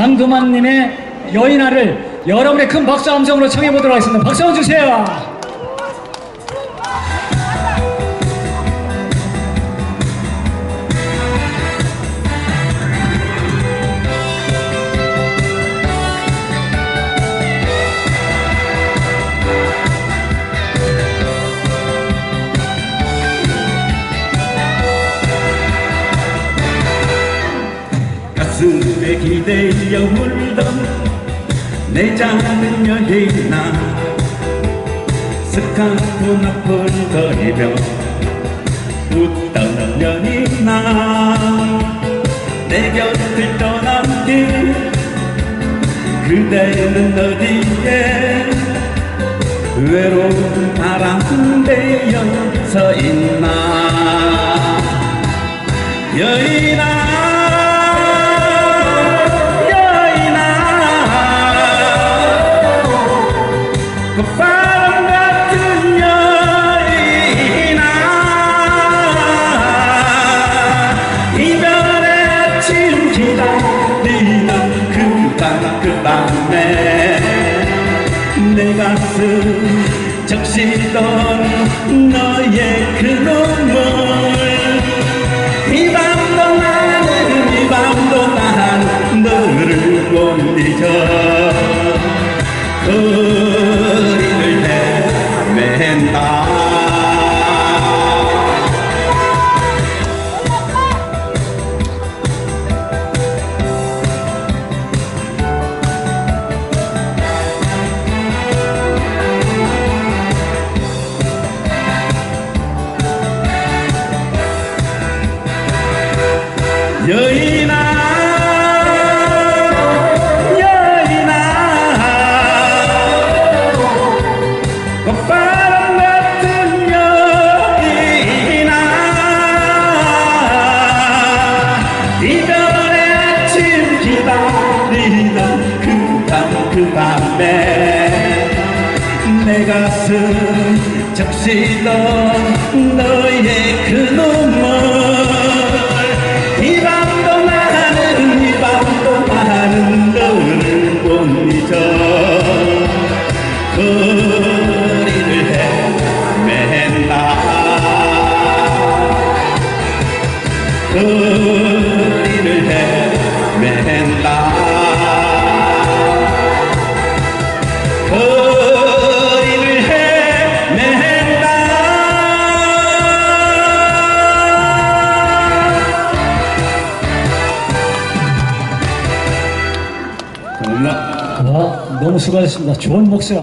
강금환님의 여인아를 여러분의 큰 박수 함성으로 청해 보도록 하겠습니다. 박수 한번 주세요. 가슴에 기대어 물던 내 작은 여인아. 스카프 나풀거리며 웃던 연인아 내 곁을 떠난 길 그대는 어디에 외로운 바람 되어 서 있나. 여인아 여인아 바람 같은 여인아 이별의 아침 기다리는 그밤 그 밤에 내 가슴 적시던 너의 그 눈물. 이 밤도 나는 이 밤도 난 너를 못 잊어 이별의 아침 기다리던 그밤그 밤에 내 가슴 적시던 너의 그 눈물. 이 밤도 나는 이 밤도 나는 너를 못 잊어 거리를 헤맨다 거리를 감사합니다. 와, 너무 수고하셨습니다. 좋은 목소리.